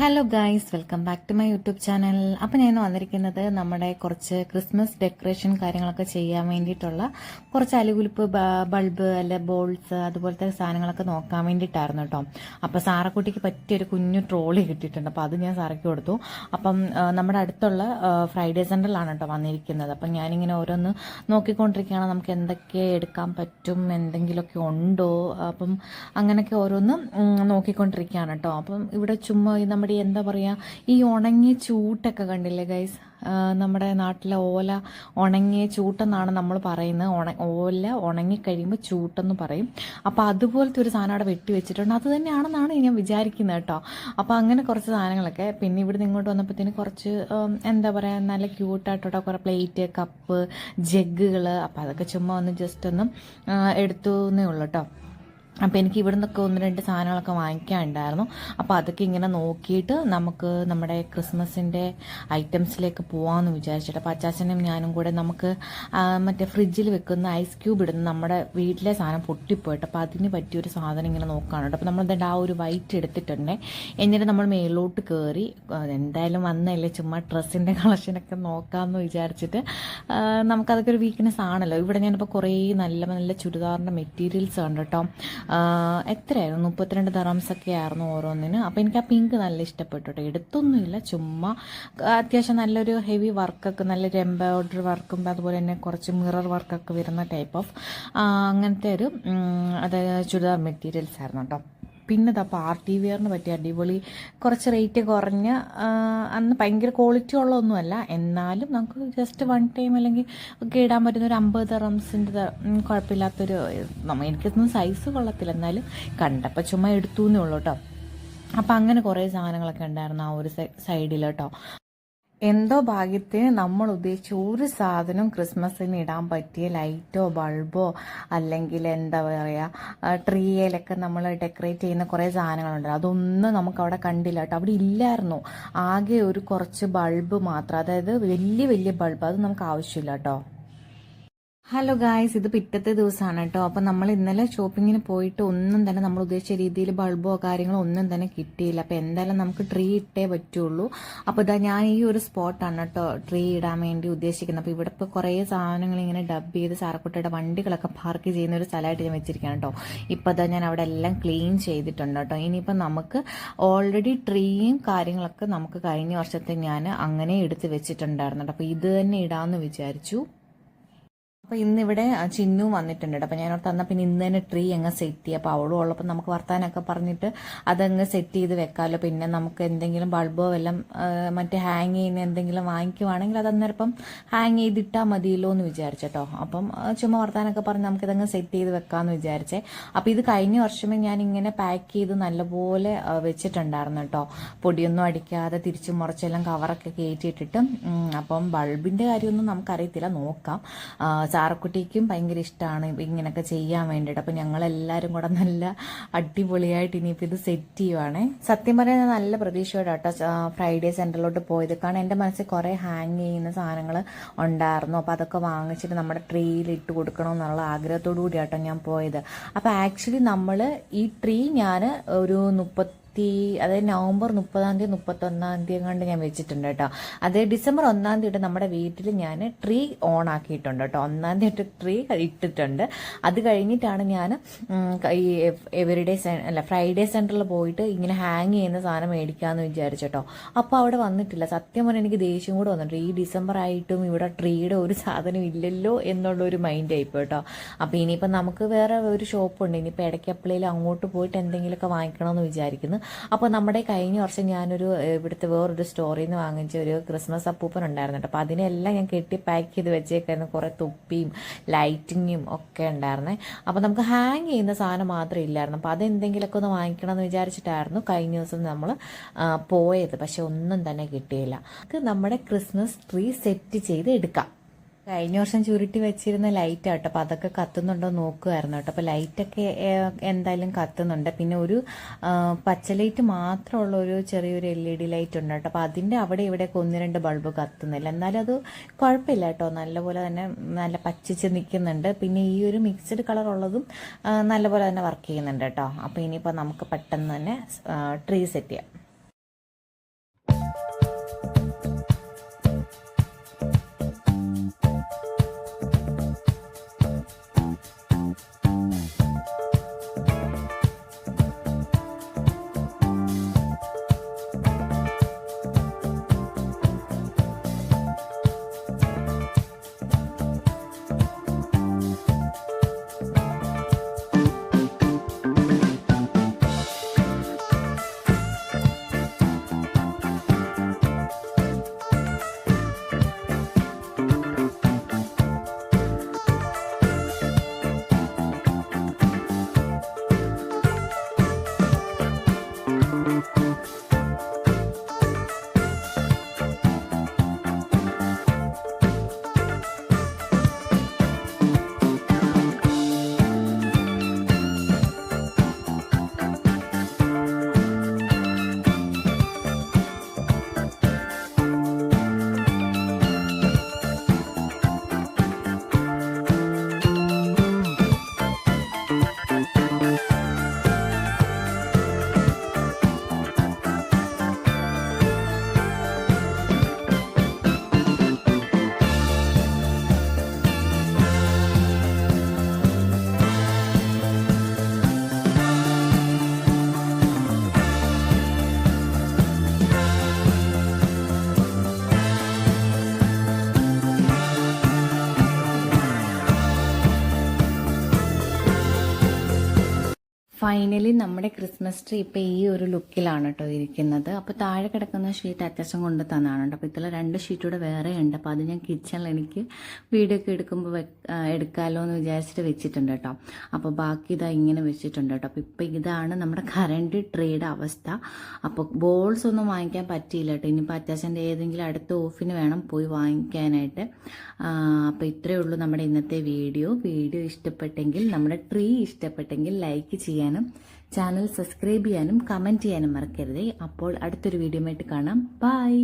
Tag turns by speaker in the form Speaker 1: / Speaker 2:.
Speaker 1: Hello guys welcome back to my YouTube channel അപ്പം ഞാൻ വന്നിരിക്കുന്നത് നമ്മുടെ കുറച്ച് ക്രിസ്മസ് ഡെക്കറേഷൻ കാര്യങ്ങളൊക്കെ ചെയ്യാൻ വേണ്ടിയിട്ടുള്ള കുറച്ച് അലുകുലിപ്പ് ബൾബ് അല്ലെ ബോൾസ് അതുപോലത്തെ സാധനങ്ങളൊക്കെ നോക്കാൻ വേണ്ടിയിട്ടായിരുന്നു കേട്ടോ. അപ്പോൾ സാറക്കുട്ടിക്ക് പറ്റിയൊരു കുഞ്ഞു ട്രോളി കിട്ടിയിട്ടുണ്ട്. അപ്പോൾ അത് ഞാൻ സാറയ്ക്ക് കൊടുത്തു. അപ്പം നമ്മുടെ അടുത്തുള്ള ഫ്രൈഡേ സെന്ററിലാണ് കേട്ടോ വന്നിരിക്കുന്നത്. അപ്പം ഞാനിങ്ങനെ ഓരോന്ന് നോക്കിക്കൊണ്ടിരിക്കുകയാണ്. നമുക്ക് എന്തൊക്കെ എടുക്കാൻ പറ്റും എന്തെങ്കിലുമൊക്കെ ഉണ്ടോ? അപ്പം അങ്ങനെയൊക്കെ ഓരോന്ന് നോക്കിക്കൊണ്ടിരിക്കുകയാണ് കേട്ടോ. അപ്പം ഇവിടെ ചുമ്മാ ഈ നമ്മുടെ എന്താ പറയുക ഈ ഉണങ്ങിയ ചൂട്ടൊക്കെ കണ്ടില്ലേ ഗൈസ് നമ്മുടെ നാട്ടിലെ ഓല ഉണങ്ങിയ ചൂട്ടെന്നാണ് നമ്മൾ പറയുന്നത്. ഉണ ഓല ഉണങ്ങിക്കഴിയുമ്പോൾ ചൂട്ടെന്ന് പറയും. അപ്പോൾ അതുപോലത്തെ ഒരു സാധനം അവിടെ വെട്ടി വെച്ചിട്ടുണ്ട്. അത് തന്നെയാണെന്നാണ് ഞാൻ വിചാരിക്കുന്നത് കേട്ടോ. അപ്പോൾ അങ്ങനെ കുറച്ച് സാധനങ്ങളൊക്കെ പിന്നെ ഇവിടുന്ന് ഇങ്ങോട്ട് വന്നപ്പോഴത്തേന് കുറച്ച് എന്താ പറയുക നല്ല ക്യൂട്ടായിട്ടുള്ള കുറേ പ്ലേറ്റ് കപ്പ് ജഗ്ഗുകൾ അപ്പോൾ അതൊക്കെ ചുമ്മാ ഒന്ന് ജസ്റ്റ് ഒന്ന് എടുത്തു എന്നേ ഉള്ളൂ കേട്ടോ. അപ്പോൾ എനിക്ക് ഇവിടെ നിന്നൊക്കെ ഒന്ന് രണ്ട് സാധനങ്ങളൊക്കെ വാങ്ങിക്കാനുണ്ടായിരുന്നു. അപ്പോൾ അതൊക്കെ ഇങ്ങനെ നോക്കിയിട്ട് നമുക്ക് നമ്മുടെ ക്രിസ്മസിന്റെ ഐറ്റംസിലേക്ക് പോകാമെന്ന് വിചാരിച്ചിട്ട് അപ്പോൾ അച്ചാച്ചനും ഞാനും കൂടെ നമുക്ക് മറ്റേ ഫ്രിഡ്ജിൽ വെക്കുന്ന ഐസ് ക്യൂബ് ഇടുന്ന നമ്മുടെ വീട്ടിലെ സാധനം പൊട്ടിപ്പോയിട്ട് അപ്പോൾ അതിന് പറ്റിയൊരു സാധനം ഇങ്ങനെ നോക്കുകയാണ് കേട്ടോ അപ്പോൾ നമ്മൾ എന്താ ആ ഒരു വൈറ്റ് എടുത്തിട്ടുണ്ട്. എന്നിട്ട് നമ്മൾ മേലോട്ട് കയറി എന്തായാലും വന്നല്ലേ ചുമ്മാ ഡ്രസ്സിന്റെ കളക്ഷനൊക്കെ നോക്കാമെന്ന് വിചാരിച്ചിട്ട് നമുക്കതൊക്കെ ഒരു വീക്ക്നെസ് ആണല്ലോ. ഇവിടെ ഞാനിപ്പോൾ കുറേ നല്ല നല്ല ചുരിദാറിന്റെ മെറ്റീരിയൽസ് ഉണ്ട് കേട്ടോ എത്രയായിരുന്നു? മുപ്പത്തിരണ്ട് ദറംസ് ഒക്കെ ആയിരുന്നു ഓരോന്നിന്. അപ്പോൾ എനിക്ക് ആ പിങ്ക് നല്ല ഇഷ്ടപ്പെട്ടു കേട്ടോ എടുത്തൊന്നുമില്ല ചുമ്മാ അത്യാവശ്യം നല്ലൊരു ഹെവി വർക്കൊക്കെ നല്ലൊരു എംബ്രോയ്ഡറി വർക്കും അതുപോലെ തന്നെ കുറച്ച് മിറർ വർക്കൊക്കെ വരുന്ന ടൈപ്പ് ഓഫ് അങ്ങനത്തെ ഒരു അതായത് ചുരിദാർ മെറ്റീരിയൽസ് ആയിരുന്നു കേട്ടോ പിന്നെ ഇതാ പാർട്ടി വെയറിന് പറ്റിയ അടിപൊളി കുറച്ച് റേറ്റ് കുറഞ്ഞ അന്ന് ഭയങ്കര ക്വാളിറ്റി ഉള്ളതൊന്നുമല്ല. എന്നാലും നമുക്ക് ജസ്റ്റ് വൺ ടൈം അല്ലെങ്കിൽ ഒക്കെ ഇടാൻ പറ്റുന്ന ഒരു അമ്പത് റംസിന്റെ കുഴപ്പമില്ലാത്തൊരു എനിക്കൊന്നും സൈസ് കൊള്ളത്തില്ല. എന്നാലും കണ്ടപ്പോൾ ചുമ്മാ എടുത്തു എന്നേ ഉള്ളൂ കേട്ടോ അപ്പം അങ്ങനെ കുറേ സാധനങ്ങളൊക്കെ ഉണ്ടായിരുന്നു ആ ഒരു സൈഡിൽ കേട്ടോ എന്തോ ഭാഗ്യത്തിന് നമ്മൾ ഉദ്ദേശിച്ച ഒരു സാധനം ക്രിസ്മസിന് ഇടാൻ പറ്റിയ ലൈറ്റോ ബൾബോ അല്ലെങ്കിൽ എന്താ പറയുക ട്രീയിലൊക്കെ നമ്മൾ ഡെക്കറേറ്റ് ചെയ്യുന്ന കുറേ സാധനങ്ങളുണ്ട്. അതൊന്നും നമുക്ക് അവിടെ കണ്ടില്ല കേട്ടോ. അവിടെ ഇല്ലായിരുന്നു. ആകെ ഒരു കുറച്ച് ബൾബ് മാത്രം. അതായത് വലിയ വലിയ ബൾബ്. അത് നമുക്ക് ആവശ്യമില്ല കേട്ടോ. ഹലോ ഗായ്സ് ഇത് പിറ്റത്തെ ദിവസമാണ് കേട്ടോ. അപ്പം നമ്മൾ ഇന്നലെ ഷോപ്പിങ്ങിന് പോയിട്ട് ഒന്നും തന്നെ നമ്മൾ ഉദ്ദേശിച്ച രീതിയിൽ ബൾബോ കാര്യങ്ങളോ ഒന്നും തന്നെ കിട്ടിയില്ല. അപ്പം എന്തായാലും നമുക്ക് ട്രീ ഇട്ടേ പറ്റുള്ളൂ. അപ്പോൾ ഇതാ ഞാൻ ഈ ഒരു സ്പോട്ടാണ് കേട്ടോ ട്രീ ഇടാൻ വേണ്ടി ഉദ്ദേശിക്കുന്നത്. അപ്പോൾ ഇവിടെ ഇപ്പോൾ കുറേ സാധനങ്ങൾ ഇങ്ങനെ ഡബ് ചെയ്ത് സാറക്കുട്ടിയുടെ വണ്ടികളൊക്കെ പാർക്ക് ചെയ്യുന്ന ഒരു സ്ഥലമായിട്ട് ഞാൻ വെച്ചിരിക്കുകയാണ് കേട്ടോ. ഇപ്പോൾ ഇതാ ഞാൻ അവിടെ എല്ലാം ക്ലീൻ ചെയ്തിട്ടുണ്ട് കേട്ടോ. ഇനിയിപ്പോൾ നമുക്ക് ഓൾറെഡി ട്രീയും കാര്യങ്ങളൊക്കെ നമുക്ക് കഴിഞ്ഞ വർഷത്തെ ഞാൻ അങ്ങനെ എടുത്ത് വെച്ചിട്ടുണ്ടായിരുന്നു കേട്ടോ. അപ്പോൾ ഇത് തന്നെ ഇടാമെന്ന് വിചാരിച്ചു. അപ്പോൾ ഇന്നിവിടെ ചിന്നു വന്നിട്ടുണ്ട് കേട്ടോ അപ്പോൾ ഞാൻ തന്ന പിന്നെ ഇന്ന് തന്നെ ട്രീ അങ്ങ് സെറ്റ് ചെയ്യുക അപ്പോൾ അവളും ഉള്ളപ്പോൾ നമുക്ക് വർത്താനൊക്കെ പറഞ്ഞിട്ട് അതങ്ങ് സെറ്റ് ചെയ്ത് വെക്കാമല്ലോ പിന്നെ നമുക്ക് എന്തെങ്കിലും ബൾബോ വല്ലതും മറ്റേ ഹാങ് ചെയ്യുന്ന എന്തെങ്കിലും വാങ്ങിക്കുവാണെങ്കിൽ അത് അന്നേരപ്പം ഹാങ് ചെയ്തിട്ടാൽ മതിയല്ലോ എന്ന് വിചാരിച്ചോ അപ്പം ചുമ്മാ വർത്താനൊക്കെ പറഞ്ഞ് നമുക്കിതങ്ങ് സെറ്റ് ചെയ്ത് വെക്കാമെന്ന് വിചാരിച്ചേ. അപ്പോൾ ഇത് കഴിഞ്ഞ വർഷമേ ഞാൻ ഇങ്ങനെ പാക്ക് ചെയ്ത് നല്ലപോലെ വെച്ചിട്ടുണ്ടായിരുന്നു കേട്ടോ പൊടിയൊന്നും അടിക്കാതെ തിരിച്ചു മുറച്ചെല്ലാം കവറൊക്കെ കയറ്റിയിട്ടിട്ട് അപ്പം ബൾബിന്റെ കാര്യമൊന്നും നമുക്കറിയത്തില്ല. നോക്കാം. ആ, സാറക്കുട്ടിക്കും ഭയങ്കര ഇഷ്ടമാണ് ഇങ്ങനെയൊക്കെ ചെയ്യാൻ വേണ്ടിയിട്ട്. അപ്പം ഞങ്ങളെല്ലാവരും കൂടെ നല്ല അടിപൊളിയായിട്ട് ഇനിയിപ്പോൾ ഇത് സെറ്റ് ചെയ്യുവാണ്. സത്യം പറയാൻ ഞാൻ നല്ല പ്രതീക്ഷയോടെ കേട്ടോ ഫ്രൈഡേ സെന്ററിലോട്ട് പോയത്. കാരണം എന്റെ മനസ്സിൽ കുറേ ഹാങ് ചെയ്യുന്ന സാധനങ്ങൾ ഉണ്ടായിരുന്നു. അപ്പോൾ അതൊക്കെ വാങ്ങിച്ചിട്ട് നമ്മുടെ ട്രീയിൽ ഇട്ട് കൊടുക്കണമെന്നുള്ള ആഗ്രഹത്തോടു കൂടി കേട്ടോ ഞാൻ പോയത്. അപ്പോൾ ആക്ച്വലി നമ്മൾ ഈ ട്രീ ഞാൻ ഒരു മുപ്പത്തി അതായത് നവംബർ മുപ്പതാം തീയതി മുപ്പത്തൊന്നാം തീയതി കണ്ട് ഞാൻ വെച്ചിട്ടുണ്ട് കേട്ടോ. അത് ഡിസംബർ ഒന്നാം തീയതി നമ്മുടെ വീട്ടിൽ ഞാൻ ട്രീ ഓൺ ആക്കിയിട്ടുണ്ട് കേട്ടോ. ഒന്നാം തീയതി ട്രീ ഇട്ടിട്ടുണ്ട്. അത് കഴിഞ്ഞിട്ടാണ് ഞാൻ ഈ എവറിഡേ അല്ല ഫ്രൈഡേ സെന്ററിൽ പോയിട്ട് ഇങ്ങനെ ഹാങ് ചെയ്യുന്ന സാധനം മേടിക്കാമെന്ന് വിചാരിച്ചു കേട്ടോ. അപ്പോൾ അവിടെ വന്നിട്ടില്ല. സത്യം പറഞ്ഞാൽ എനിക്ക് ദേഷ്യം കൂടെ വന്നിട്ടുണ്ട്. ഈ ഡിസംബർ ആയിട്ടും ഇവിടെ ട്രീയുടെ ഒരു സാധനം ഇല്ലല്ലോ എന്നുള്ള ഒരു മൈൻഡ് ആയിപ്പോ കേട്ടോ. അപ്പോൾ ഇനിയിപ്പോൾ നമുക്ക് വേറെ ഒരു ഷോപ്പ് ഉണ്ട് ഷോപ്പുണ്ട് ഇനിയിപ്പോൾ എപ്പോഴേലും അങ്ങോട്ട് പോയിട്ട് എന്തെങ്കിലുമൊക്കെ വാങ്ങിക്കണമെന്ന് വിചാരിക്കുന്നു. അപ്പോൾ നമ്മുടെ കഴിഞ്ഞ വർഷം ഞാനൊരു ഇവിടുത്തെ വേറൊരു സ്റ്റോറിൽ നിന്ന് വാങ്ങിച്ച ഒരു ക്രിസ്മസ് അപ്പൂപ്പൻ ഉണ്ടായിരുന്നു കേട്ടോ. അപ്പോൾ അതിനെല്ലാം ഞാൻ കെട്ടി പാക്ക് ചെയ്ത് വെച്ചേക്കായിരുന്നു. കുറേ തുപ്പിയും ലൈറ്റിങ്ങും ഒക്കെ ഉണ്ടായിരുന്നേ. അപ്പോൾ നമുക്ക് ഹാങ് ചെയ്യുന്ന സാധനം മാത്രം ഇല്ലായിരുന്നു. അപ്പോൾ അതെന്തെങ്കിലുമൊക്കെ ഒന്ന് വാങ്ങിക്കണം എന്ന് വിചാരിച്ചിട്ടായിരുന്നു കഴിഞ്ഞ ദിവസം നമ്മൾ പോയത്. പക്ഷെ ഒന്നും തന്നെ കിട്ടിയില്ല. നമുക്ക് നമ്മുടെ ക്രിസ്മസ് ട്രീ സെറ്റ് ചെയ്ത് എടുക്കാം. കഴിഞ്ഞ വർഷം ചുരുട്ടി വെച്ചിരുന്ന ലൈറ്റ് ആട്ടോ അപ്പോൾ അതൊക്കെ കത്തുന്നുണ്ടോ നോക്കുമായിരുന്നു കേട്ടോ. അപ്പോൾ ലൈറ്റൊക്കെ എന്തായാലും കത്തുന്നുണ്ട്. പിന്നെ ഒരു പച്ച ലൈറ്റ് മാത്രമുള്ള ഒരു ചെറിയൊരു എൽ ഇ ഡി ലൈറ്റ് ഉണ്ട് കേട്ടോ. അപ്പോൾ അതിന്റെ അവിടെ ഇവിടെ ഒന്ന് രണ്ട് ബൾബ് കത്തുന്നില്ല. എന്നാലും അത് കുഴപ്പമില്ല കേട്ടോ. നല്ലപോലെ തന്നെ നല്ല പച്ചിച്ച് നിൽക്കുന്നുണ്ട്. പിന്നെ ഈ ഒരു മിക്സ്ഡ് കളർ ഉള്ളതും നല്ലപോലെ തന്നെ വർക്ക് ചെയ്യുന്നുണ്ട് കേട്ടോ. അപ്പോൾ ഇനിയിപ്പോൾ നമുക്ക് പെട്ടെന്ന് തന്നെ ട്രീ സെറ്റ് ചെയ്യാം. ഫൈനലി നമ്മുടെ ക്രിസ്മസ് ട്രീ ഇപ്പം ഈ ഒരു ലുക്കിലാണ് കേട്ടോ ഇരിക്കുന്നത്. അപ്പോൾ താഴെ കിടക്കുന്ന ഷീറ്റ് അത്യാവശ്യം കൊണ്ട് തന്നാണ് കേട്ടോ അപ്പോൾ രണ്ട് ഷീറ്റൂടെ വേറെ ഉണ്ട്. അപ്പോൾ അത് ഞാൻ കിച്ചണിൽ എനിക്ക് വീഡിയോ ഒക്കെ എടുക്കുമ്പോൾ എടുക്കാമല്ലോ എന്ന് വിചാരിച്ചിട്ട് വെച്ചിട്ടുണ്ട് കേട്ടോ. അപ്പോൾ ബാക്കി ഇതാ ഇങ്ങനെ വെച്ചിട്ടുണ്ട് കേട്ടോ. അപ്പോൾ ഇപ്പം ഇതാണ് നമ്മുടെ കറണ്ട് ട്രീയുടെ അവസ്ഥ. അപ്പോൾ ബോൾസ് ഒന്നും വാങ്ങിക്കാൻ പറ്റിയില്ല കേട്ടോ. ഇനിയിപ്പോൾ അത്യാവശ്യം ഏതെങ്കിലും അടുത്ത ഓഫിന് വേണം പോയി വാങ്ങിക്കാനായിട്ട്. അപ്പോൾ ഇത്രയേ ഉള്ളൂ നമ്മുടെ ഇന്നത്തെ വീഡിയോ വീഡിയോ ഇഷ്ടപ്പെട്ടെങ്കിൽ നമ്മുടെ ട്രീ ഇഷ്ടപ്പെട്ടെങ്കിൽ ലൈക്ക് ചെയ്യാനും ചാനൽ സബ്സ്ക്രൈബ് ചെയ്യാനും കമന്റ് ചെയ്യാനും മറക്കരുത്. അപ്പോൾ അടുത്തൊരു വീഡിയോ ആയിട്ട് കാണാം. ബൈ